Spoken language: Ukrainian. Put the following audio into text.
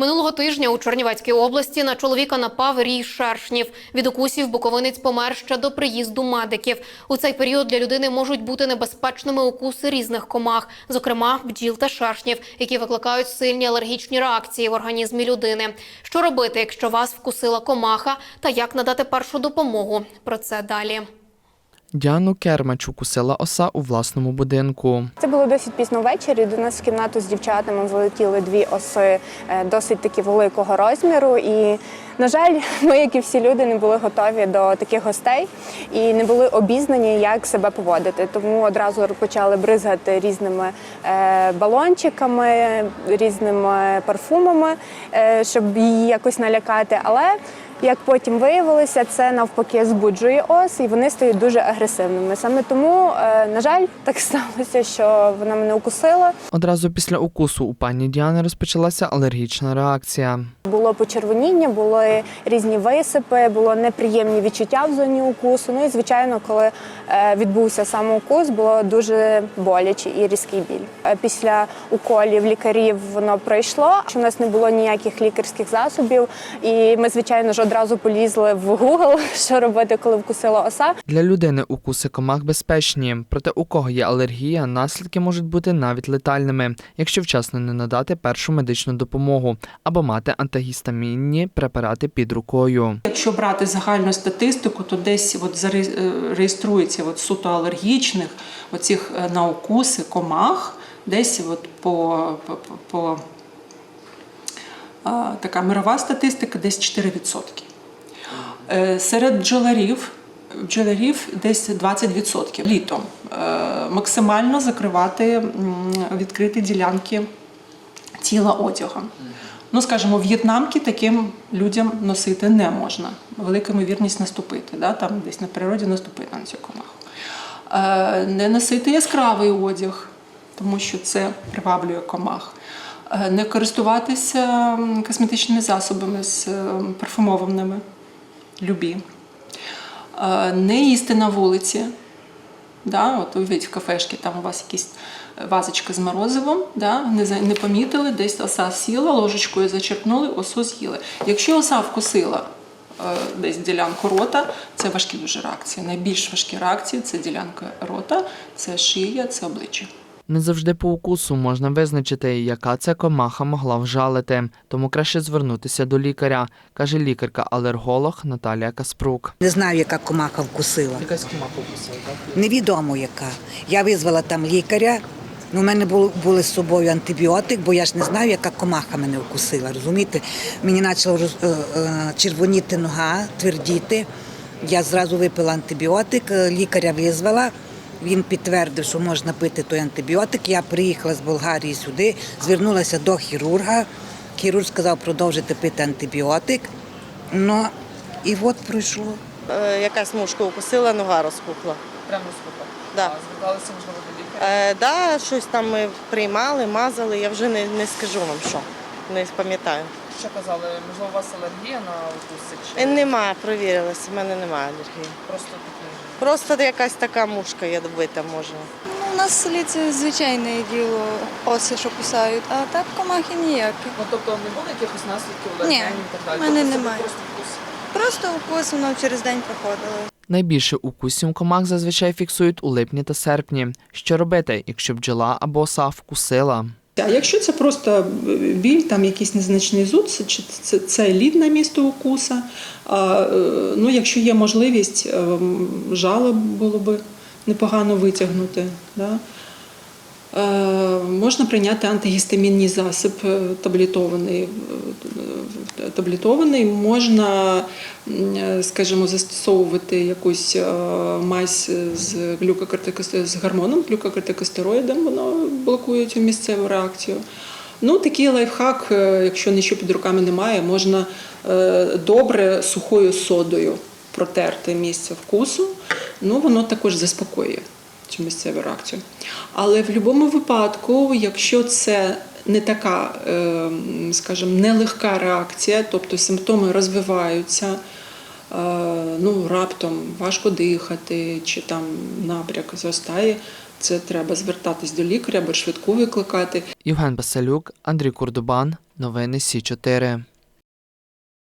Минулого тижня у Чернівецькій області на чоловіка напав рій шершнів. Від укусів буковинець помер ще до приїзду медиків. У цей період для людини можуть бути небезпечними укуси різних комах, зокрема бджіл та шершнів, які викликають сильні алергічні реакції в організмі людини. Що робити, якщо вас вкусила комаха, та як надати першу допомогу? Про це далі. Діану Кермач укусила оса у власному будинку. Це було досить пізно ввечері. До нас в кімнату з дівчатами залетіли дві оси е, досить таки великого розміру. І, на жаль, ми, як і всі люди, не були готові до таких гостей і не були обізнані, як себе поводити. Тому одразу почали бризгати різними е, балончиками, різними парфумами, е, щоб її якось налякати. Але як потім виявилося, це навпаки збуджує ос, і вони стають дуже агресивними. Саме тому, е, на жаль, так сталося, що вона мене укусила. Одразу після укусу у пані Діани розпочалася алергічна реакція. Було почервоніння, були різні висипи, було неприємні відчуття в зоні укусу. Ну і звичайно, коли е, відбувся сам укус, було дуже боляче і різкий біль. Е, Після уколів лікарів воно пройшло. що У нас не було ніяких лікарських засобів, і ми, звичайно ж, одразу полізли в Google, що робити, коли вкусила оса. Для людини укуси комах безпечні, проте у кого є алергія, наслідки можуть бути навіть летальними, якщо вчасно не надати першу медичну допомогу або мати антигістамінні препарати під рукою. Якщо брати загальну статистику, то десь от заре- е, от суто алергічних оцих е, на укуси комах, десь от по, по, по, така мирова статистика десь 4%. Е, Серед бджоларів, бджоларів десь 20% літом. Е, Максимально закривати відкриті ділянки тіла одягом. Ну, скажімо, в'єтнамки таким людям носити не можна. Велика ймовірність наступити, да? там десь на природі наступити на цю комаху. Е, не носити яскравий одяг, тому що це приваблює комах. Е, не користуватися косметичними засобами з е, парфумованими, любі. Е, не їсти на вулиці. Да, от уявіть в кафешці, там у вас якісь вазочка з морозивом, да, не, не помітили, десь оса сіла, ложечкою зачерпнули, осу з'їли. Якщо оса вкусила десь ділянку рота, це важкі дуже реакції. Найбільш важкі реакції це ділянка рота, це шия, це обличчя. Не завжди по укусу можна визначити, яка це комаха могла вжалити, тому краще звернутися до лікаря, каже лікарка-алерголог Наталія Каспрук. Не знаю, яка комаха вкусила. Якась комаха вкусила, так? Невідомо яка. Я визвала там лікаря. Ну, у мене були, з собою антибіотик, бо я ж не знаю, яка комаха мене вкусила. Розумієте? Мені почала е, е, червоніти нога, твердіти. Я зразу випила антибіотик, е, лікаря визвала. Він підтвердив, що можна пити той антибіотик. Я приїхала з Болгарії сюди, звернулася до хірурга. Хірург сказав продовжити пити антибіотик. Ну і от пройшло. Е, якась мушка укусила, нога розпухла. Прямо слухав. Да. Зверталися, можливо, до лікаря. Е, да, щось там ми приймали, мазали, я вже не, не скажу вам що, не пам'ятаю. Що казали? Можливо, у вас алергія на укуси чи Е, Нема, провірилася, в мене немає алергії. просто такі? Просто якась така мушка ядовита може. Ну, у нас в селі це звичайне діло, оси, що кусають, а так комахи ніякі. Ну, тобто не було якихось наслідків, Ні, алергенів і так далі? в мене Тобто це немає. Просто укус. Просто укус воно через день проходило. Найбільше укусів комах зазвичай фіксують у липні та серпні. Що робити, якщо бджола або оса вкусила? А якщо це просто біль, там якийсь незначний зуд, чи це, це лід на місто укуса. А, е, ну, якщо є можливість, е, жало було би непогано витягнути. Да? Е, Можна прийняти антигістамінний засіб е, таблетований. е, таблетований. Можна, скажімо, застосовувати якусь мазь з з гормоном, глюкокортикостероїдом, воно блокує цю місцеву реакцію. Ну, такий лайфхак, якщо нічого під руками немає, можна добре сухою содою протерти місце вкусу. Ну, воно також заспокоює цю місцеву реакцію. Але в будь-якому випадку, якщо це не така, е, скажімо, нелегка реакція, тобто симптоми розвиваються, е, ну, раптом важко дихати, чи там набряк зростає, це треба звертатись до лікаря або швидку викликати. Євген Басалюк, Андрій Курдубан. Новини Сі 4